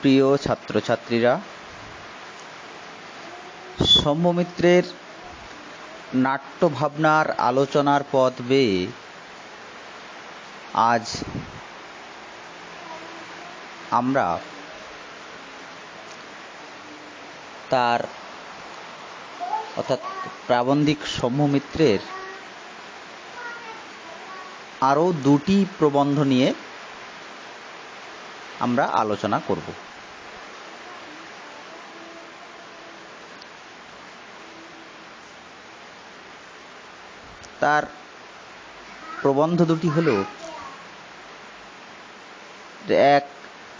প্রিয় ছাত্রছাত্রীরা, সৌম্যমিত্রের নাট্যভাবনার আলোচনার পথ বেয়ে আজ আমরা তার অর্থাৎ প্রাবন্ধিক সৌম্যমিত্রের আরও দুটি প্রবন্ধ নিয়ে আমরা আলোচনা করব। তার প্রবন্ধ দুটি হল এক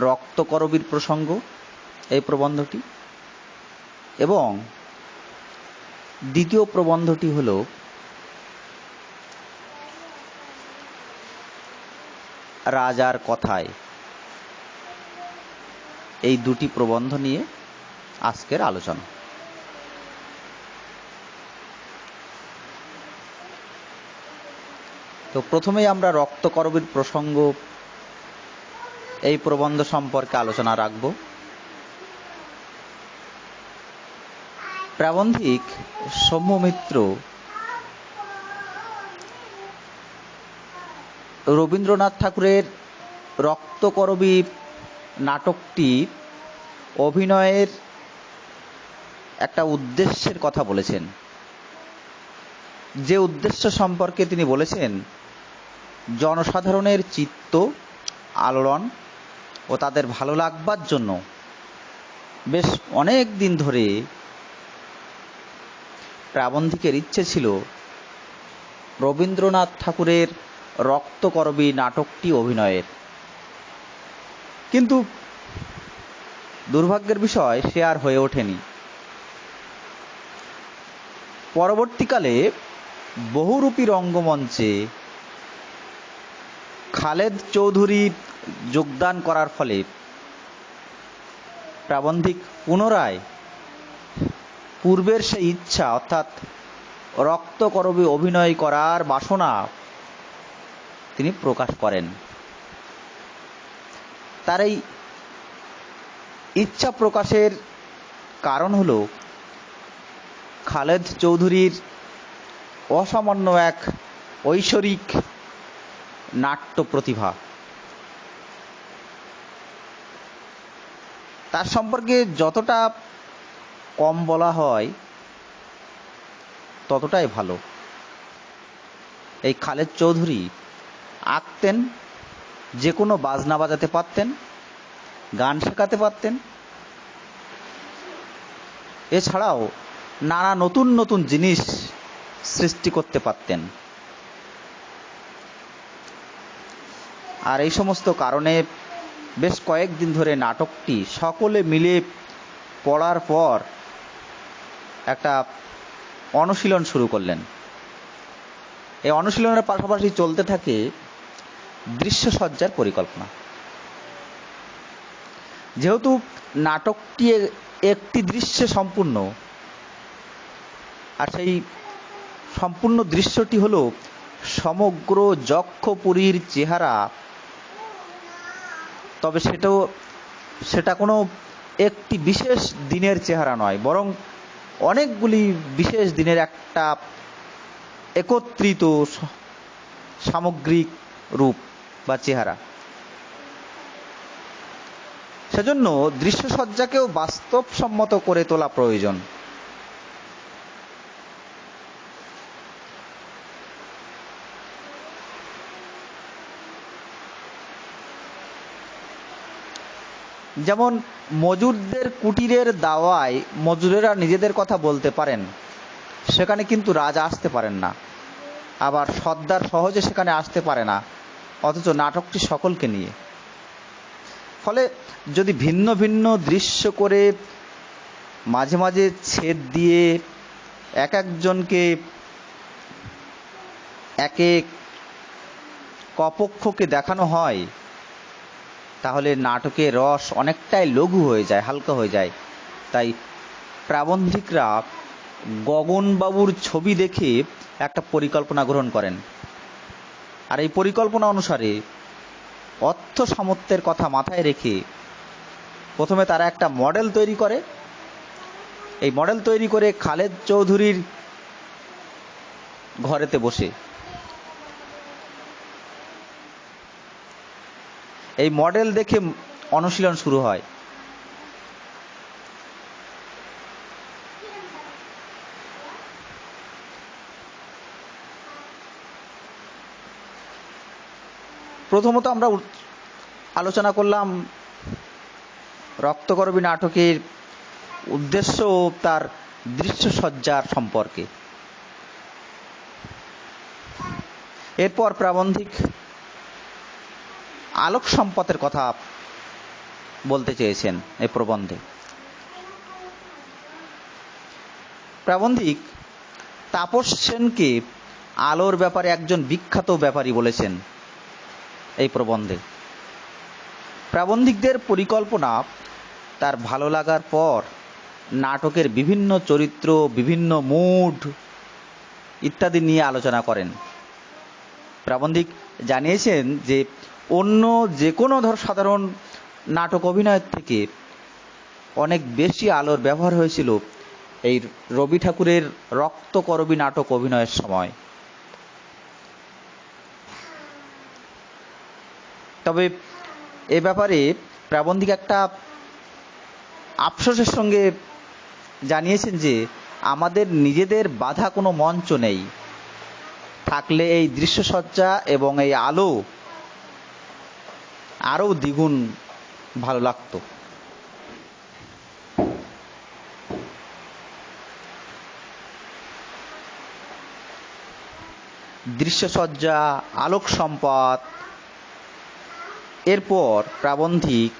রক্তকরবীর প্রসঙ্গ, এই প্রবন্ধটি, এবং দ্বিতীয় প্রবন্ধটি হল রাজার কথায়। এই দুটি প্রবন্ধ নিয়ে আজকের আলোচনা। তো প্রথমেই আমরা রক্তকরবীর প্রসঙ্গ এই প্রবন্ধ সম্পর্কে আলোচনা রাখব। প্রাবন্ধিক সৌম্যমিত্র রবীন্দ্রনাথ ঠাকুরের রক্তকরবী নাটকটি অভিনয়ের একটা উদ্দেশ্যের কথা বলেছেন। যে উদ্দেশ্য সম্পর্কে তিনি বলেছেন জনসাধারণের চিত্ত, আলোড়ন ও তাদের ভালো লাগবার জন্য বেশ অনেক দিন ধরে প্রাবন্ধিকের ইচ্ছে ছিল রবীন্দ্রনাথ ঠাকুরের রক্তকরবী নাটকটি অভিনয়ের। কিন্তু দুর্ভাগ্যের বিষয়, সে আর হয়ে ওঠেনি। পরবর্তীকালে বহুরূপী রঙ্গমঞ্চে খালেদ চৌধুরী যোগদান করার ফলে প্রাবন্ধিক পুনরায় পূর্বের সেই ইচ্ছা, অর্থাৎ রক্তকরবী অভিনয় করার বাসনা তিনি প্রকাশ করেন। তার এই ইচ্ছা প্রকাশের কারণ হল খালেদ চৌধুরীর অসামান্য এক ঐশ্বরিক নাট্য প্রতিভা তার সম্পর্কে যতটা কম বলা হয়, ততটাই ভালো। এই খালেদ চৌধুরী আঁকতেন, যে কোনো বাজনা বাজাতে পারতেন, গান শেখাতে পারতেন। এছাড়াও নানা নতুন নতুন জিনিস সৃষ্টি করতে পারতেন। আর এই সমস্ত কারণে বেশ কয়েকদিন ধরে নাটকটি সকলে মিলে পড়ার পর একটা অনুশীলন শুরু করলেন। এই অনুশীলনের পাশাপাশি চলতে থাকে দৃশ্যসজ্জার পরিকল্পনা। যেহেতু নাটকটি একটি দৃশ্যে সম্পূর্ণ, আর সেই সম্পূর্ণ দৃশ্যটি হলো সমগ্র যক্ষপুরীর চেহারা তবে সেটাও, সেটা কোনো একটি বিশেষ দিনের চেহারা নয়, বরং অনেকগুলি বিশেষ দিনের একটা একত্রিত সামগ্রিক রূপ বা চেহারা। সেজন্য দৃশ্যসজ্জাকেও বাস্তবসম্মত করে তোলা প্রয়োজন। যেমন মজুরদের কুটিরের দাওয়ায় মজুরেরা নিজেদের কথা বলতে পারেন, সেখানে কিন্তু রাজা আসতে পারেন না। আবার সর্দার সহজে সেখানে আসতে পারে না, অথচ নাটকটি সকলকে নিয়ে। ফলে যদি ভিন্ন ভিন্ন দৃশ্য করে মাঝে মাঝে ছেদ দিয়ে এক একজনকে এক এক কপক্ষকে দেখানো হয় তাহলে নাটকের রস অনেকটাই লঘু হয়ে যায়, হালকা হয়ে যায়। তাই প্রাবন্ধিকরা গগনবাবুর ছবি দেখে একটা পরিকল্পনা গ্রহণ করেন। আর এই পরিকল্পনা অনুসারে অর্থ সামর্থ্যের কথা মাথায় রেখে প্রথমে তারা একটা মডেল তৈরি করে। এই মডেল তৈরি করে খালেদ চৌধুরীর ঘরেতে বসে। এই মডেল দেখে অনুশীলন শুরু হয়। প্রথমত আমরা আলোচনা করলাম রক্তকরবী নাটকের উদ্দেশ্য ও তার দৃশ্যসজ্জার সম্পর্কে। এরপর প্রাবন্ধিক আলোক সম্পদের কথা বলতে চেয়েছেন এই প্রবন্ধে। প্রাবন্ধিক তাপস সেনকে আলোর ব্যাপারে একজন বিখ্যাত ব্যাপারী বলেছেন এই প্রবন্ধে। প্রাবন্ধিকদের পরিকল্পনা তার ভালো লাগার পর নাটকের বিভিন্ন চরিত্র, বিভিন্ন মুড ইত্যাদি নিয়ে আলোচনা করেন। প্রাবন্ধিক জানিয়েছেন যে অন্য যে কোনো ধর সাধারণ নাটক অভিনয়ের থেকে অনেক বেশি আলোর ব্যবহার হয়েছিল এই রবি ঠাকুরের রক্তকরবী নাটক অভিনয়ের সময়। তবে এ ব্যাপারে প্রাবন্ধিক একটা আফসোসের সঙ্গে জানিয়েছেন যে আমাদের নিজেদের বাধা কোনো মঞ্চ নেই। থাকলে এই দৃশ্যসজ্জা এবং এই আলো আরও দ্বিগুণ ভালো লাগতো। দৃশ্যসজ্জা, আলোক সম্পদ, এরপর প্রাবন্ধিক,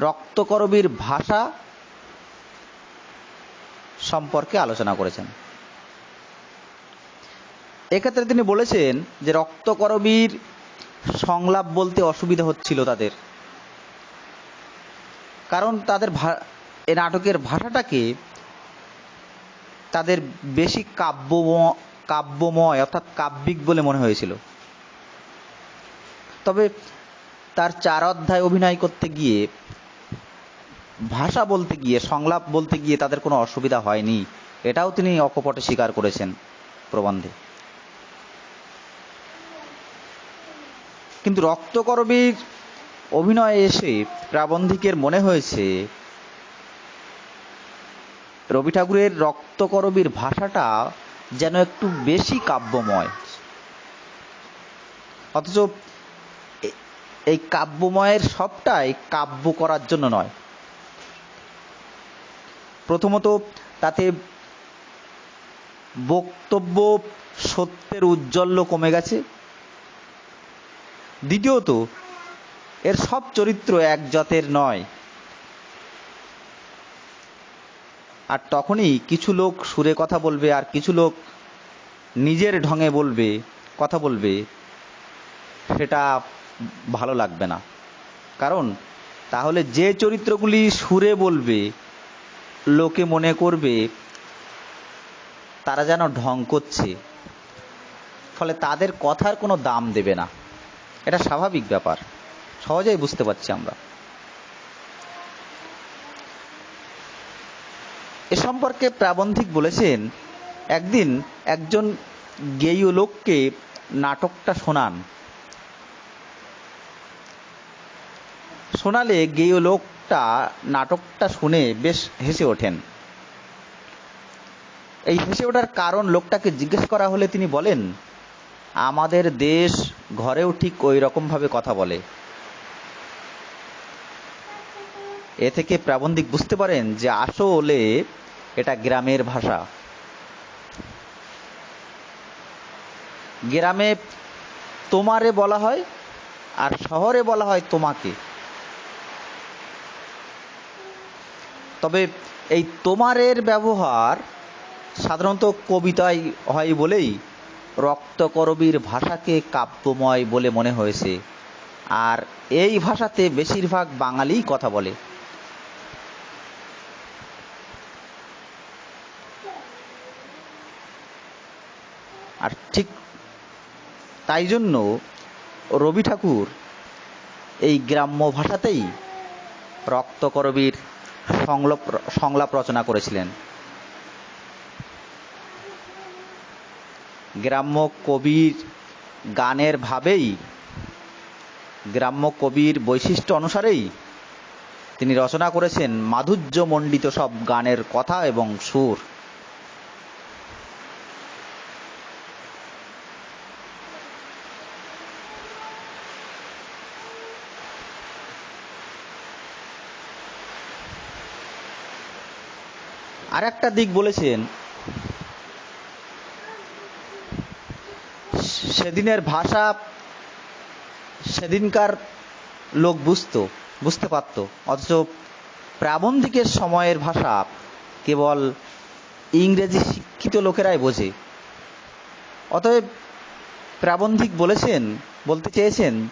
রক্তকরবীর ভাষা সম্পর্কে আলোচনা করেছেন। এক্ষেত্রে তিনি বলেছেন যে রক্তকরবীর সংলাপ বলতে অসুবিধা হচ্ছিল তাদের। কারণ তাদের এ নাটকের ভাষাটাকে তাদের বেশি কাব্য কাব্যময় অর্থাৎ কাব্যিক বলে মনে হয়েছিল। তবে তার চার অধ্যায় অভিনয় করতে গিয়ে, ভাষা বলতে গিয়ে, সংলাপ বলতে গিয়ে তাদের কোনো অসুবিধা হয়নি। এটাও তিনি অকপটে স্বীকার করেছেন প্রবন্ধে। কিন্তু রক্তকরবীর অভিনয়ে এসে প্রাবন্ধিকের মনে হয়েছে, রবি ঠাকুরের রক্তকরবীর ভাষাটা যেন একটু বেশি কাব্যময়। অথচ এই কাব্যময়ের সবটাই কাব্য করার জন্য নয়। প্রথমত তাতে বক্তব্য সত্যের উজ্জ্বল্য কমে গেছে। দ্বিতীয়ত, এর সব চরিত্র এক জাতের নয়। আর তখনই কিছু লোক সুরে কথা বলবে আর কিছু লোক নিজের ঢঙে বলবে, কথা বলবে, সেটা ভালো লাগবে না। কারণ, তাহলে যে চরিত্রগুলি সুরে বলবে, লোকে মনে করবে, তারা যেন ঢং করছে। ফলে তাদের কথার কোনো দাম দেবে না। এটা স্বাভাবিক ব্যাপার। সহজেই বুঝতে পারছি আমরা। এ সম্পর্কে প্রাবন্ধিক বলেছেন, একদিন একজন গেয় লোককে নাটকটা শোনান। শোনালে গেয় লোকটা নাটকটা শুনে বেশ হেসে ওঠেন। এই হেসে ওঠার কারণ লোকটাকে জিজ্ঞেস করা হলে তিনি বলেন, আমাদের দেশ ঘরেও ঠিক ওই রকমভাবে কথা বলে। এ থেকে প্রাবন্ধিক বুঝতে পারেন যে আসলে এটা গ্রামের ভাষা। গ্রামে তোমারে বলা হয় আর শহরে বলা হয় তোমাকে। তবে এই তোমারের ব্যবহার সাধারণত কবিতায় হয় বলেই রক্তকরবীর ভাষাকে কাব্যময় বলে মনে হয়েছে। আর এই ভাষাতে বেশিরভাগ বাঙালিই কথা বলে। আর ঠিক তাই জন্য রবি ঠাকুর এই গ্রাম্য ভাষাতেই রক্তকরবীর সংলাপ সংলাপ রচনা করেছিলেন। গ্রাম্য কবির গানের ভাবেই, গ্রাম্য কবির বৈশিষ্ট্য অনুসারেই তিনি রচনা করেছেন মাধুর্যমণ্ডিত সব গানের কথা এবং সুর। আর একটা দিক বলেছেন সেদিনের ভাষা সেদিনকার লোক বুঝতো, বুঝতে পারত। অথচ প্রাবন্ধিকের সময়ের ভাষা কেবল ইংরেজি শিক্ষিত লোকেরাই বোঝে। অতএব প্রাবন্ধিক বলেছেন, বলতে চেয়েছেন,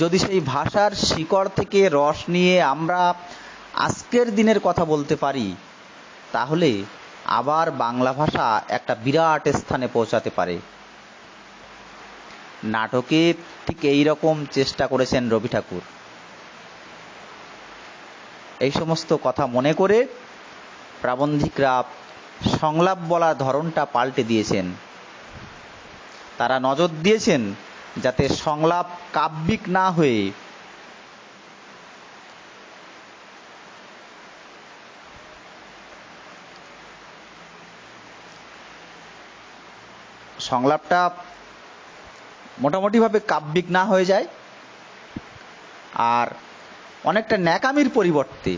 যদি সেই ভাষার শিকড় থেকে রস নিয়ে আমরা আজকের দিনের কথা বলতে পারি, তাহলে আবার বাংলা ভাষা একটা বিরাট স্থানে পৌঁছাতে পারে। নাটকে ঠিক এই রকম চেষ্টা করেছেন রবি ঠাকুর। এই সমস্ত কথা মনে করে প্রাবন্ধিকরা সংলাপ বলার ধরনটা পাল্টে দিয়েছেন। তারা নজর দিয়েছেন যাতে সংলাপ কাব্যিক না হয়ে সংলাপটা মোটামুটিভাবে কাব্যিক না হয়ে যায়। আর অনেকটা ন্যাকামির পরিবর্তে,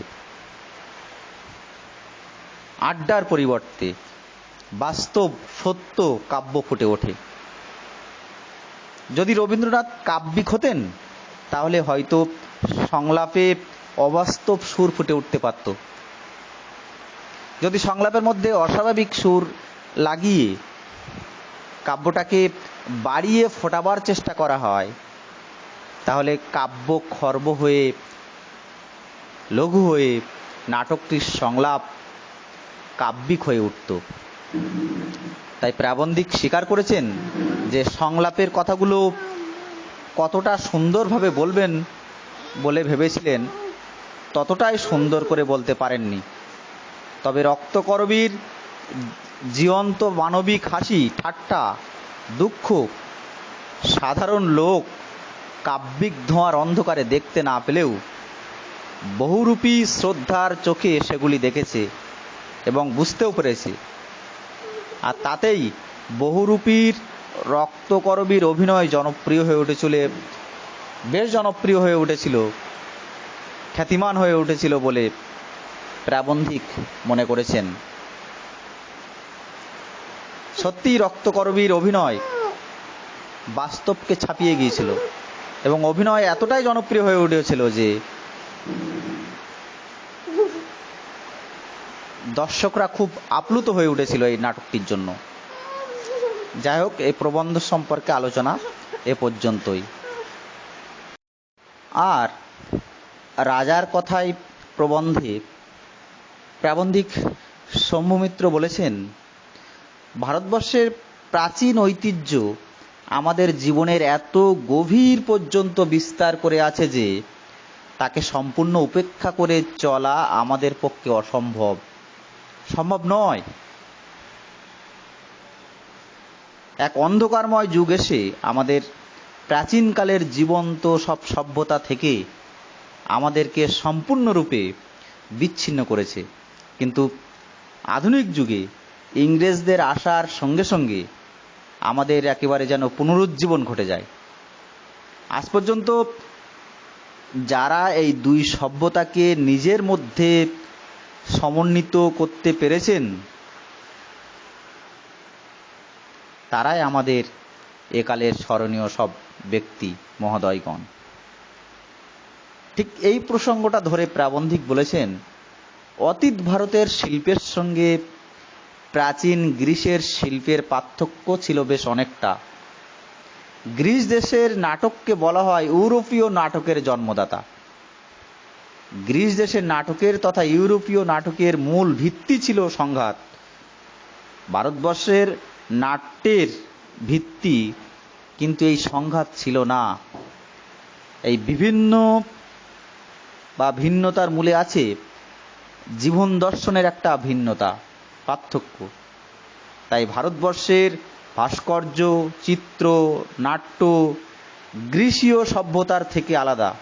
আড্ডার পরিবর্তে বাস্তব, সত্য কাব্য ফুটে ওঠে। যদি রবীন্দ্রনাথ কাব্যিক হতেন, তাহলে হয়তো সংলাপে অবাস্তব সুর ফুটে উঠতে পারত। যদি সংলাপের মধ্যে অস্বাভাবিক সুর লাগিয়ে কাব্যটাকে বাড়িয়ে ফোটাবার চেষ্টা করা হয়, তাহলে কাব্য খর্ব হয়ে, লঘু হয়ে নাটকটির সংলাপ কাব্যিক হয়ে উঠত। তাই প্রাবন্ধিক স্বীকার করেছেন যে সংলাপের কথাগুলো কতটা সুন্দরভাবে বলবেন বলে ভেবেছিলেন, ততটাই সুন্দর করে বলতে পারেননি। তবে রক্তকরবীর জীবন্ত মানবিক হাসি, ঠাট্টা, দুঃখ, সাধারণ লোক, কাব্যিক ধোঁয়ার অন্ধকারে দেখতে না পেলেও বহুরূপী শ্রদ্ধার চোখে সেগুলি দেখেছে এবং বুঝতেও পেরেছে। আর তাতেই বহুরূপীর রক্তকরবীর অভিনয় জনপ্রিয় হয়ে উঠেছিল, বেশ জনপ্রিয় হয়ে উঠেছিল, খ্যাতিমান হয়ে উঠেছিল বলে প্রাবন্ধিক মনে করেছেন। সত্যি রক্তকরবীর অভিনয় বাস্তবকে ছাপিয়ে গিয়েছিল এবং অভিনয় এতটাই জনপ্রিয় হয়ে উঠেছিল যে দর্শকরা খুব আপ্লুত হয়ে উঠেছিল এই নাটকটির জন্য। যাই হোক, এই প্রবন্ধ সম্পর্কে আলোচনা এ পর্যন্তই। আর রাজার কথায় প্রবন্ধে প্রাবন্ধিক সৌম্যমিত্র বলেছেন ভারতবর্ষের প্রাচীন ঐতিহ্য আমাদের জীবনের এত গভীর পর্যন্ত বিস্তার করে আছে যে তাকে সম্পূর্ণ উপেক্ষা করে চলা আমাদের পক্ষে অসম্ভব। সম্ভব নয়। এক অন্ধকারময় যুগ এসে আমাদের প্রাচীনকালের জীবন্ত সব সভ্যতা থেকে আমাদেরকে সম্পূর্ণরূপে বিচ্ছিন্ন করেছে। কিন্তু আধুনিক যুগে ইংরেজদের আসার সঙ্গে সঙ্গে আমাদের একেবারে যেন পুনরুজ্জীবন ঘটে যায়। আজ পর্যন্ত যারা এই দুই সভ্যতাকে নিজের মধ্যে সমন্বিত করতে পেরেছেন, তারাই আমাদের একালের স্মরণীয় সব ব্যক্তি, মহোদয়গণ। ঠিক এই প্রসঙ্গটা ধরে প্রাবন্ধিক বলেছেন, অতীত ভারতের শিল্পের সঙ্গে প্রাচীন গ্রিসের শিল্পের পার্থক্য ছিল বেশ অনেকটা। গ্রিস দেশের নাটককে বলা হয় ইউরোপীয় নাটকের জন্মদাতা। গ্রিস দেশের নাটকের তথা ইউরোপীয় নাটকের মূল ভিত্তি ছিল সংঘাত। ভারতবর্ষের নাট্যের ভিত্তি কিন্তু এই সংঘাত ছিল না। এই বিভিন্ন বা ভিন্নতার মূলে আছে জীবন দর্শনের একটা ভিন্নতা। পার্থক্য। তাই ভারতবর্ষের ভাস্কর্য, চিত্র, নাট্য গ্রীসীয় সভ্যতার থেকে আলাদা।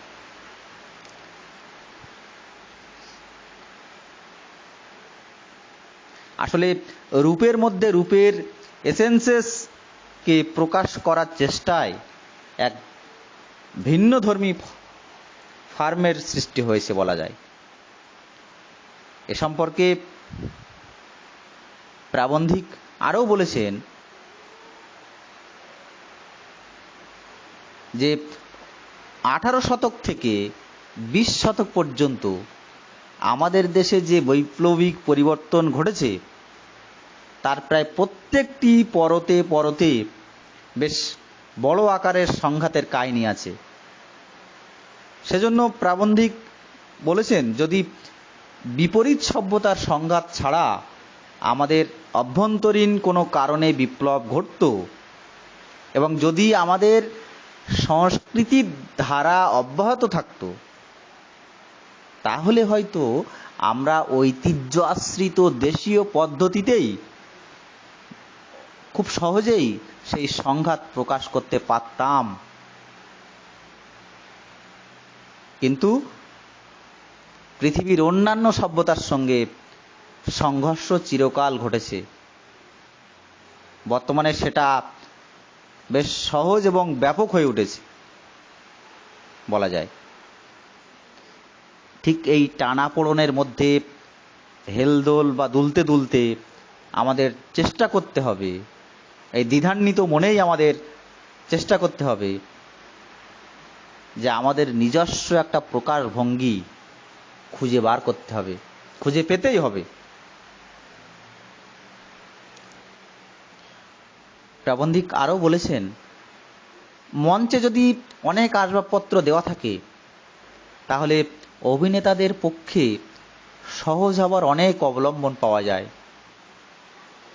আসলে রূপের মধ্যে রূপের এসেন্সেসকে প্রকাশ করার চেষ্টায় এক ভিন্ন ধর্মী ফার্মের সৃষ্টি হয়েছে বলা যায়। এ সম্পর্কে প্রাবন্ধিক আরও বলেছেন যে আঠারো শতক থেকে বিশ শতক পর্যন্ত আমাদের দেশে যে বৈপ্লবিক পরিবর্তন ঘটেছে, তার প্রায় প্রত্যেকটি পরতে পরতে বেশ বড় আকারের সংঘাতের কাহিনী আছে। সেজন্য প্রাবন্ধিক বলেছেন, যদি বিপরীত সভ্যতার সংঘাত ছাড়া আমাদের অভ্যন্তরীণ কোনো কারণে বিপ্লব ঘটত এবং যদি আমাদের সংস্কৃতির ধারা অব্যাহত থাকতো, তাহলে হয়তো আমরা ঐতিহ্য আশ্রিত দেশীয় পদ্ধতিতেই খুব সহজেই সেই সংঘাত প্রকাশ করতে পারতাম। কিন্তু পৃথিবীর অন্যান্য সভ্যতার সঙ্গে সংঘর্ষ চিরকাল ঘটেছে। বর্তমানে সেটা বেশ সহজ এবং ব্যাপক হয়ে উঠেছে, বলা যায়। ঠিক এই টানাপোড়নের মধ্যে হেলদোল বা দুলতে দুলতে আমাদের চেষ্টা করতে হবে। এই দ্বিধান্বিত মনেই আমাদের চেষ্টা করতে হবে যে আমাদের নিজস্ব একটা প্রকাশ ভঙ্গি খুঁজে বার করতে হবে, খুঁজে পেতেই হবে। প্রাবন্ধিক আরও বলেছেন, মঞ্চে যদি অনেক আসবাবপত্র দেওয়া থাকে, তাহলে অভিনেতাদের পক্ষে সহজ হবার অনেক অবলম্বন পাওয়া যায়।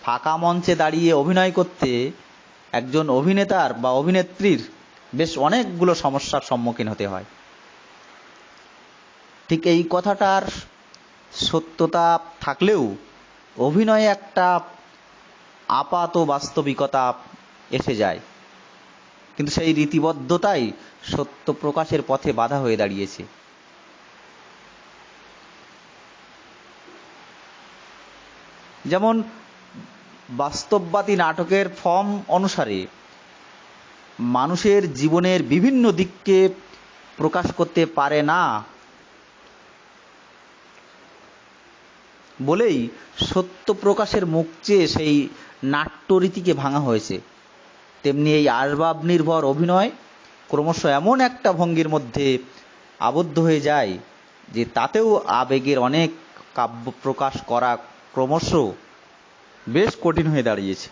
ফাঁকা মঞ্চে দাঁড়িয়ে অভিনয় করতে একজন অভিনেতার বা অভিনেত্রীর বেশ অনেকগুলো সমস্যার সম্মুখীন হতে হয়। ঠিক এই কথাটার সত্যতা থাকলেও অভিনয়ে একটা আপাত বাস্তবিকতা এসে যায়। কিন্তু সেই রীতিবদ্ধতাই সত্য প্রকাশের পথে বাধা হয়ে দাঁড়িয়েছে। যেমন বাস্তববাদী নাটকের ফর্ম অনুসারে মানুষের জীবনের বিভিন্ন দিককে প্রকাশ করতে পারে না বলেই সত্য প্রকাশের মুখ চেয়ে সেই নাট্যরীতিকে ভাঙা হয়েছে। তেমনি এই আসবাব নির্ভর অভিনয় ক্রমশ এমন একটা ভঙ্গির মধ্যে আবদ্ধ হয়ে যায় যে তাতেও আবেগের অনেক কাব্য প্রকাশ করা ক্রমশ বেশ কঠিন হয়ে দাঁড়িয়েছে।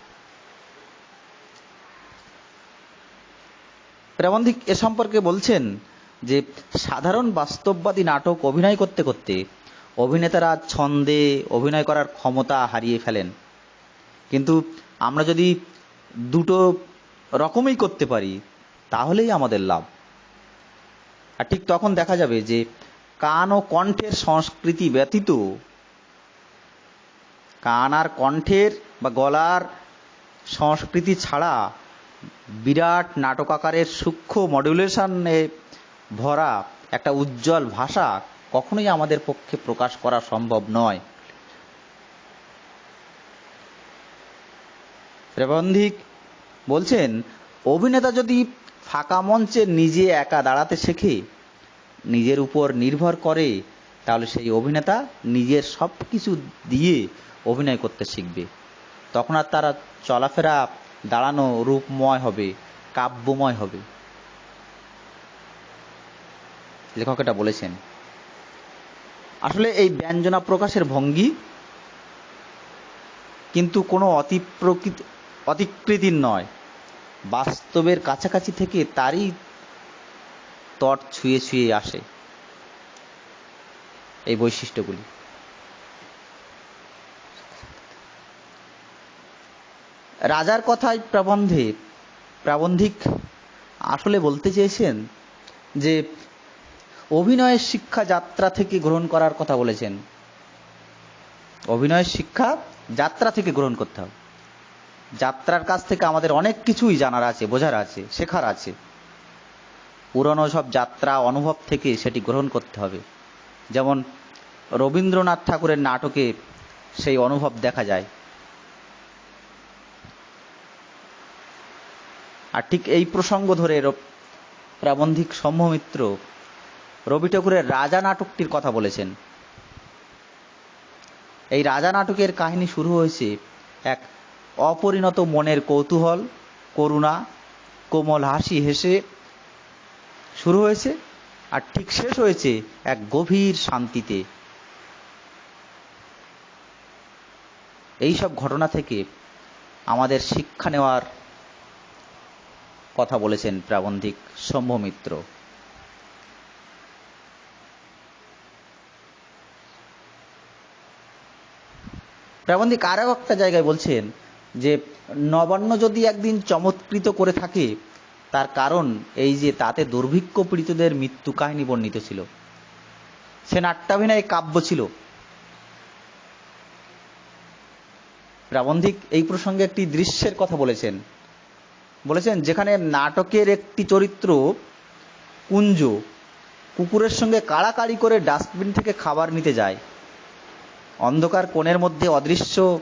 প্রাবন্ধিক এ সম্পর্কে বলছেন যে সাধারণ বাস্তববাদী নাটক অভিনয় করতে করতে অভিনেতারা ছন্দে অভিনয় করার ক্ষমতা হারিয়ে ফেলেন। কিন্তু আমরা যদি দুটো রকমই করতে পারি, তাহলেই আমাদের লাভ। আর ঠিক তখন দেখা যাবে যে কান ও কণ্ঠের সংস্কৃতি ব্যতীত কান আর কণ্ঠের বা গলার সংস্কৃতি ছাড়া বিরাট নাটক আকারের সূক্ষ্ম মডুলেশনে ভরা একটা উজ্জ্বল ভাষা কখনোই আমাদের পক্ষে প্রকাশ করা সম্ভব নয়। প্রেবন্ধিক বলছেন, অভিনেতা যদি ফাঁকা মঞ্চে নিজে একা দাঁড়াতে শেখে, নিজের উপর নির্ভর করে, তাহলে সেই অভিনেতা নিজের সব কিছু দিয়ে অভিনয় করতে শিখবে। তখন আর তারা চলাফেরা দাঁড়ানো রূপময় হবে, কাব্যময় হবে। লেখক এটা বলেছেন। আসলে এই ব্যঞ্জনা প্রকাশের ভঙ্গি কিন্তু কোনো অতিপ্রকৃত অতিকৃতির নয়। বাস্তবের কাছাকাছি থেকে তারই তট ছুঁয়ে ছুঁয়ে আসে এই বৈশিষ্ট্যগুলি। রাজার কথায় প্রবন্ধে প্রাবন্ধিক আসলে বলতে চেয়েছেন যে অভিনয়ের শিক্ষা যাত্রা থেকে গ্রহণ করার কথা বলেছেন। অভিনয়ের শিক্ষা যাত্রা থেকে গ্রহণ করতে হবে। যাত্রার কাছ থেকে আমাদের অনেক কিছুই জানার আছে, বোঝার আছে, শেখার আছে। পুরনো সব যাত্রা অনুভব থেকে সেটি গ্রহণ করতে হবে। যেমন রবীন্দ্রনাথ ঠাকুরের নাটকে সেই অনুভব দেখা যায়। আর ঠিক এই প্রসঙ্গ ধরে প্রাবন্ধিক সম্ভমিত্র রবি ঠাকুরের রাজা নাটকটির কথা বলেছেন। এই রাজা নাটকের কাহিনী শুরু হয়েছে এক অপরিণত মনের কৌতূহল, করুণা, কোমল হাসি হেসে শুরু হয়েছে আর ঠিক শেষ হয়েছে এক গভীর শান্তিতে। এই সব ঘটনা থেকে আমাদের শিক্ষা নেওয়ার কথা বলেছেন প্রাবন্ধিক শম্ভমিত্র প্রাবন্ধিক আরও একটা জায়গায় বলছেন যে নবান্ন যদি একদিন চমৎকৃত করে থাকে, তার কারণ এই যে তাতে দুর্ভিক্ষ পীড়িতদের মৃত্যু কাহিনী বর্ণিত ছিল। সে নাট্যাভিনয় কাব্য ছিল। প্রাবন্ধিক এই প্রসঙ্গে একটি দৃশ্যের কথা বলেছেন। বলেছেন, যেখানে নাটকের একটি চরিত্র, কুঞ্জ, কুকুরের সঙ্গে কাড়াকাড়ি করে ডাস্টবিন থেকে খাবার নিতে যায়। অন্ধকার কোণের মধ্যে অদৃশ্য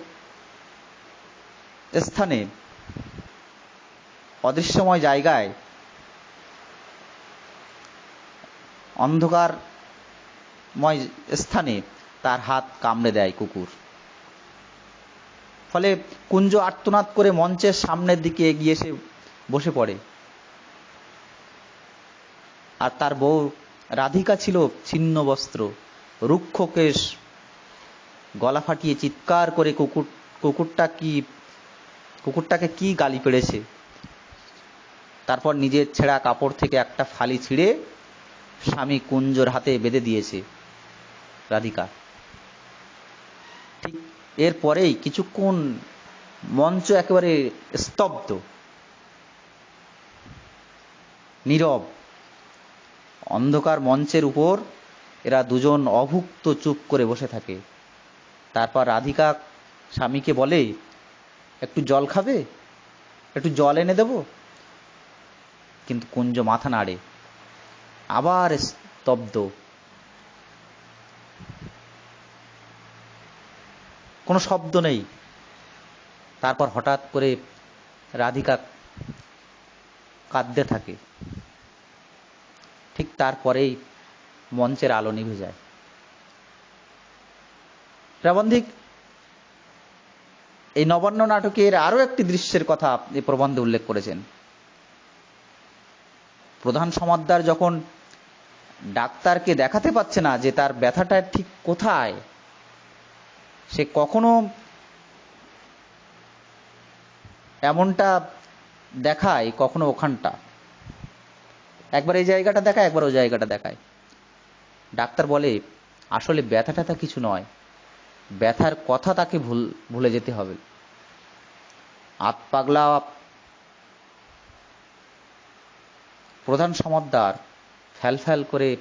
স্থানে, অদৃশ্যময় জায়গায় অন্ধকারময় স্থানে তার হাত কামড়ে দেয় কুকুর। ফলে কুঞ্জ আর্তনাদ করে মঞ্চের সামনের দিকে এগিয়ে এসে বসে পড়ে। আর তার বউ রাধিকা ছিল ছিন্ন বস্ত্র রুক্ষ কেশ গলা ফাটিয়ে চিৎকার করে কুকুর, কুকুরটা কি, কুকুরটাকে কি গালি পেড়েছে? তারপর নিজের ছেঁড়া কাপড় থেকে একটা ফালি ছিঁড়ে স্বামী কুঞ্জর হাতে বেঁধে দিয়েছে রাধিকা। ঠিক এরপরেই কিছুক্ষণ মঞ্চ একেবারে স্তব্ধ, নীরব, অন্ধকার মঞ্চের উপর এরা দুজন অভুক্ত চুপ করে বসে থাকে। তারপর রাধিকা স্বামীকে বলে, একটু জল খাবে? একটু জল এনে দেব? কিন্তু কুঞ্জ মাথা নাড়ে, আবার স্তব্ধ। কোনো শব্দ নেই। তারপর হঠাৎ করে রাধিকা কাঁদতে থাকে। ঠিক তারপরেই মঞ্চের আলো নিভে যায়। প্রাবন্ধিক, এই নবান্ন নাটকের আরও একটি দৃশ্যের কথা এই প্রবন্ধে উল্লেখ করেছেন। প্রধান সমাদ্দার যখন ডাক্তারকে দেখাতে পাচ্ছে না যে তার ব্যথাটা ঠিক কোথায়, সে কখনো এমনটা দেখায় কখনো ওখানটা। একবার এই জায়গাটা দেখায়, একবার ওই জায়গাটা দেখায়। ডাক্তার বলে, আসলে ব্যথা ট্যাথা কিছু নয়। ব্যথার কথা তাকে ভুল, ভুলে যেতে হবে। আত পাগলা প্রধান সমদ্দার ফ্যাল করে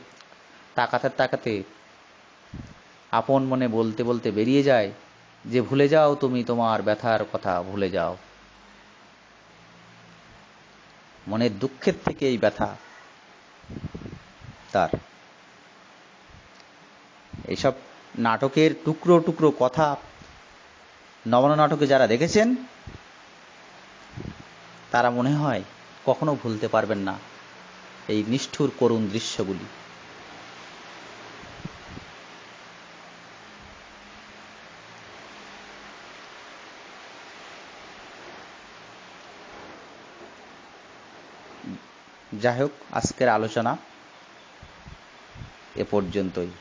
তাকাতে তাকাতে আপন মনে বলতে বলতে বেরিয়ে যায় যে, ভুলে যাও তুমি তোমার ব্যথার কথা, ভুলে যাও। মনের দুঃখের থেকে এই ব্যথা তার। এইসব নাটকের টুকরো টুকরো কথা নবান্ন নাটকে যারা দেখেছেন, তারা মনে হয় কখনো ভুলতে পারবেন না এই নিষ্ঠুর করুণ দৃশ্যগুলি। যাই হোক, আজকের আলোচনা এ পর্যন্তই।